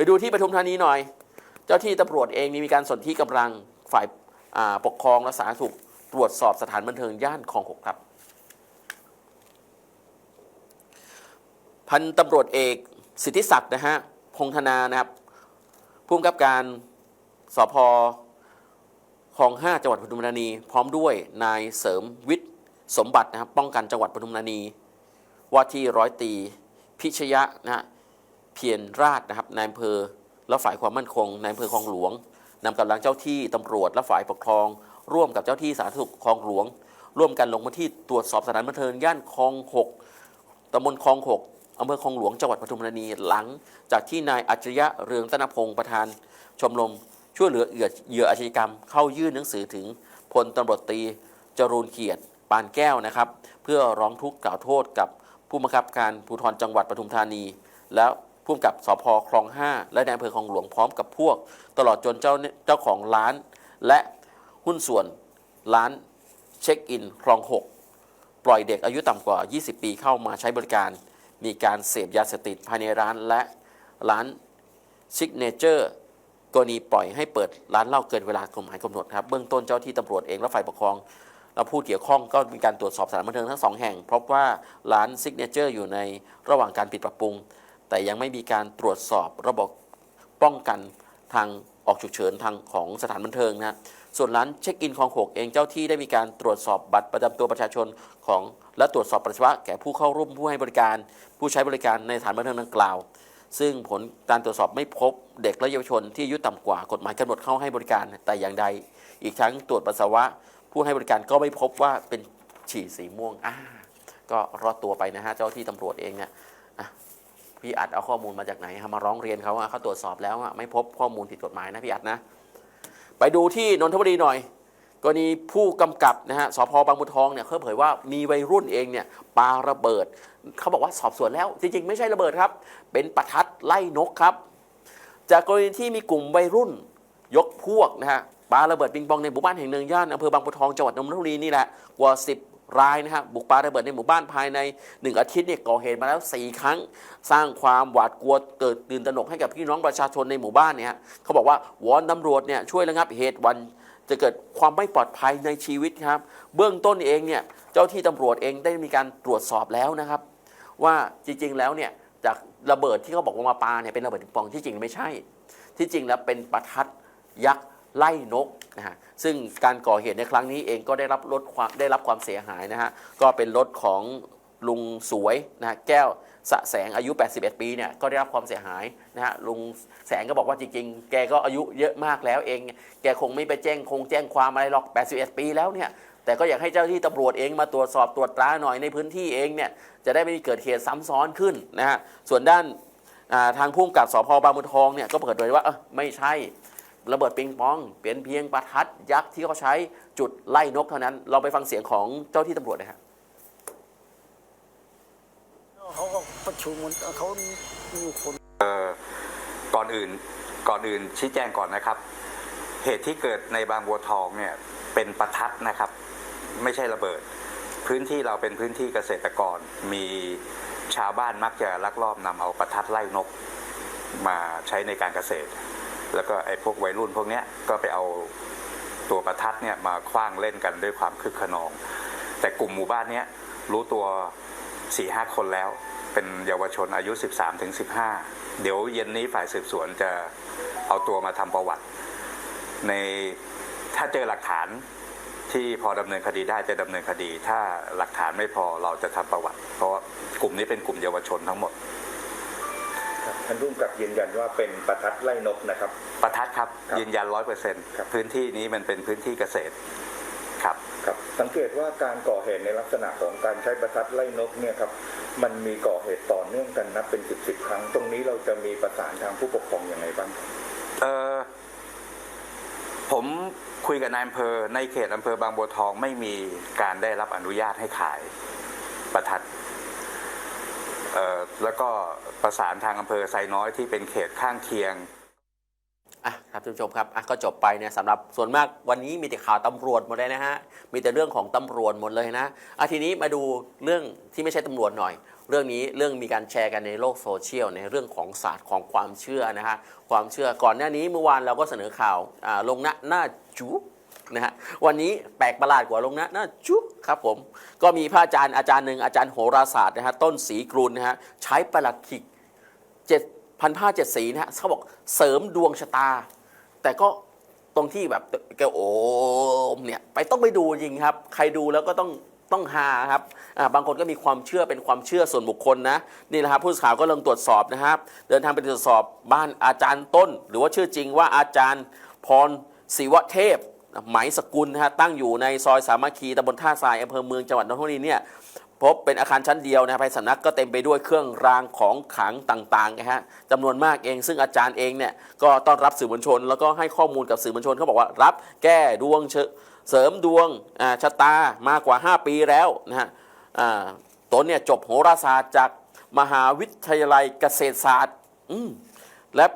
ไปดูที่ปทุมธานีหน่อย เจ้าที่ตำรวจเองนี่มีการสนที่กำลังฝ่ายปกครองและสาธารณสุขตรวจสอบสถานบันเทิงย่านคลองหกครับ พันตำรวจเอกสิทธิศักดิ์นะฮะพงธนานะครับผู้กำกับการสพคลองห้าจังหวัดปทุมธานี พร้อมด้วยนายเสริมวิทย์สมบัตินะครับป้องกันจังหวัดปทุมธานีว่าที่ร้อยตีพิชยะนะฮะ เพียรราชนะครับนายอำเภอและฝ่ายความมั่นคงนายอำเภอคลองหลวงนำกำลังเจ้าที่ตำรวจและฝ่ายปกครอง ร่วมกับเจ้าที่สาธารณสุขคลองหลวง ร่วมกันลงพื้นที่ตรวจสอบสถานบันเทิงย่านคลองหกตำบลคลองหกอำเภอคลองหลวงจังหวัดปทุมธานีหลัง จากที่นายอัจฉริยะเรืองตนพงศ์ประธาน ชมรมช่วยเหลือเหยื่อเหยื่ออาชญากรรม เข้ายื่นหนังสือถึงพลตำรวจตรีจรูนเกียรติปานแก้วนะครับ เพื่อร้องทุกข์กล่าวโทษกับผู้บังคับการภูธรจังหวัดปทุมธานี แล้ว ผู้กำกับสพคลอง 5 และนอำเภอคลองหลวงพร้อมกับพวก ตลอดจนเจ้าเจ้าของร้าน และหุ้นส่วนร้านเช็คอินคลอง 6 ปล่อยเด็กอายุต่ำกว่า 20 ปีเข้ามาใช้บริการ มีการเสพยาเสพติดภายในร้านและร้านซิกเนเจอร์กรณีปล่อยให้เปิดร้านเหล้าเกินเวลากฎหมายกำหนดครับเบื้องต้นเจ้าที่ตำรวจเองและฝ่ายปกครองและผู้เกี่ยวข้องก็มีการตรวจสอบสถานบันเทิงทั้งสองแห่งพบว่าร้านซิกเนเจอร์อยู่ในระหว่างการปิดปรับปรุง แต่ยังไม่มีการตรวจสอบระบบป้องกันทางออกฉุกเฉินทางของสถานบันเทิงนะส่วนร้านเช็คอินคลองหกเองเจ้าที่ได้มีการตรวจสอบบัตรประจำตัวประชาชนของและตรวจสอบปัสสาวะแก่ผู้เข้าร่วมผู้ให้บริการ ผู้ใช้บริการในสถานบันเทิงดังกล่าว ซึ่งผลการตรวจสอบไม่พบเด็กและเยาวชนที่อายุต่ำกว่ากฎหมายกำหนดเข้าให้บริการแต่อย่างใด อีกทั้งตรวจปัสสาวะ ผู้ให้บริการก็ไม่พบว่าเป็นฉี่สีม่วงอ่าก็รอดตัวไปนะฮะเจ้าที่ตำรวจเองเนี่ยอะ พี่อัดเอาข้อมูลมาจากไหนมาร้องเรียนเขาอะเขาตรวจสอบแล้วไม่พบข้อมูลผิดกฎหมายนะพี่อัดนะ ไปดูที่นนทบุรีหน่อยกรณีผู้กำกับนะฮะสพบางบัวทองเนี่ยเขาเผยว่ามีวัยรุ่นเองเนี่ยปาระเบิด เขาบอกว่าสอบสวนแล้ว จริงๆ ไม่ใช่ระเบิดครับ เป็นประทัดไล่นกครับ จากกรณีที่มีกลุ่มวัยรุ่นยกพวกนะฮะปาระเบิดปิงปองในหมู่บ้านแห่งหนึ่งย่านอำเภอบางบัวทองจังหวัดนนทบุรีนี่แหละกว่า 10 รายนะฮะบุกปาระเบิดในหมู่บ้านภายใน 1 อาทิตย์เนี่ยก่อเหตุมาแล้ว 4 ครั้ง สร้างความหวาดกลัวเกิดตื่นตระหนกให้กับพี่น้องประชาชนในหมู่บ้านเนี่ยเขาบอกว่าวอนตำรวจเนี่ยช่วยระงับเหตุวันจะเกิดความไม่ปลอดภัยในชีวิตครับ เบื้องต้นเองเนี่ยเจ้าที่ตำรวจเองได้มีการตรวจสอบแล้วนะครับ ว่าจริงๆแล้วเนี่ยจากระเบิดที่เขาบอกว่ามาปาเนี่ยเป็นระเบิดปิงปองที่จริงไม่ใช่ ที่จริงแล้วเป็นประทัดยักษ์ ไล่นกนะฮะซึ่งการก่อเหตุในครั้งนี้เองก็ได้รับลดความได้รับความเสียหายนะฮะก็เป็นรถของลุงสวยนะฮะแก้วสะแสงอายุ 81 ปีเนี่ยก็ได้รับความเสียหายนะฮะลุงแสงก็บอกว่าจริงๆ แกก็อายุเยอะมากแล้วเอง แกคงไม่ไปแจ้งคงแจ้งความอะไรหรอก 81 ปีแล้วเนี่ยแต่ก็อยากให้เจ้าที่ตำรวจเองมาตรวจสอบตรวจตราหน่อยในพื้นที่เองเนี่ยจะได้ไม่มีเกิดเหตุซ้ำซ้อนขึ้นนะฮะส่วนด้านทางผู้กำกับสพบางบัวทองเนี่ยก็เปิดเผยว่าเออไม่ใช่ ระเบิดปิงปอง เป็นเพียงประทัดยักษ์ที่เขาใช้จุดไล่นกเท่านั้น เราไปฟังเสียงของเจ้าที่ตำรวจนะฮะเขาก็ประชุมกันเขามีคนก่อนอื่นก่อนอื่นชี้แจงก่อนนะครับ เหตุที่เกิดในบางบัวทองเนี่ยเป็นประทัดนะครับ ไม่ใช่ระเบิด พื้นที่เราเป็นพื้นที่เกษตรกรมีชาวบ้านมักจะลักลอบนำเอาประทัดไล่นกมาใช้ในการเกษตร แล้วก็ไอ้พวกวัยรุ่นพวกเนี้ยก็ไปเอาตัวประทัดเนี่ยมาคว้างเล่นกันด้วยความคึกขนอง แต่กลุ่มหมู่บ้านเนี้ยรู้ตัว4ี่ห้าคนแล้ว เป็นเยาวชนอายุ 13ถึง15เดี๋ยวเย็นนี้ฝ่ายสืบสวนจะเอาตัวมาทำประวัติ ในถ้าเจอหลักฐานที่พอดำเนินคดีได้จะดำเนินคดี ถ้าหลักฐานไม่พอเราจะทำประวัติ เพราะกลุ่มนี้เป็นกลุ่มเยาวชนทั้งหมด ครับท่านรุ่งกับยืนยันว่าเป็นประทัดไล่นกนะครับ ประทัดครับครับยืนยันร้อยเปอร์เซ็นต์ครับ พื้นที่นี้มันเป็นพื้นที่เกษตรครับ ครับ สังเกตว่าการก่อเหตุในลักษณะของการใช้ประทัดไล่นกเนี่ยครับมันมีก่อเหตุต่อเนื่องกันนับเป็นสิบสิบครั้ง ตรงนี้เราจะมีประสานทางผู้ปกครองอย่างไรบ้างครับเออผมคุยกับนายอำเภอในเขตอำเภอบางบัวทองไม่มีการได้รับอนุญาตให้ขายประทัดเอ่อ แล้วก็ประสานทางอำเภอไซน้อยที่เป็นเขตข้างเคียงอะครับท่านผู้ชมครับอะก็จบไปเนี่ยสำหรับส่วนมากวันนี้มีแต่ข่าวตำรวจหมดเลยนะฮะมีแต่เรื่องของตำรวจหมดเลยนะอะทีนี้มาดูเรื่องที่ไม่ใช่ตำรวจหน่อย เรื่องนี้เรื่องมีการแชร์กันในโลกโซเชียลในเรื่องของศาสตร์ของความเชื่อนะฮะความเชื่อก่อนหน้านี้เมื่อวานเราก็เสนอข่าวอ่าลงหน้าหน้าจู นะฮะวันนี้แปลกประหลาดกว่าลงน้าหน้าจุครับผม ก็มีพระอาจารย์อาจารย์หนึ่งอาจารย์โหราศาสตร์นะฮะต้นศรีกรุณนะฮะใช้ประหลัดขิกเจ็ดพันผ้าเจ็ดสีนะฮะเขาบอกเสริมดวงชะตา แต่ก็ตรงที่แบบแกโอมเนี่ยไปต้องไปดูจริงครับ ใครดูแล้วก็ต้องต้องหาครับบางคนก็มีความเชื่อเป็นความเชื่อส่วนบุคคลนะนี่แหละครับผู้สื่อข่าวก็ลงตรวจสอบนะครับ เดินทางไปตรวจสอบบ้านอาจารย์ต้น หรือว่าชื่อจริงว่าอาจารย์พรศิวเทพ ไหมสกุลนะฮะตั้งอยู่ในซอยสามัคคีตำบลท่าทรายอำเภอเมืองจังหวัดนนทบุรีเนี่ยพบเป็นอาคารชั้นเดียวนะภายสำนักก็เต็มไปด้วยเครื่องรางของขลังต่างๆนะฮะจำนวนมากเอง ซึ่งอาจารย์เองเนี่ยก็ต้อนรับสื่อมวลชน แล้วก็ให้ข้อมูลกับสื่อมวลชนเขาบอกว่ารับแก้ดวงเชเสริมดวงชะตามากกว่า 5 ปีแล้วนะฮะตนเนี่ยจบโหราศาสตร์จากมหาวิทยาลัยเกษตรศาสตร์อื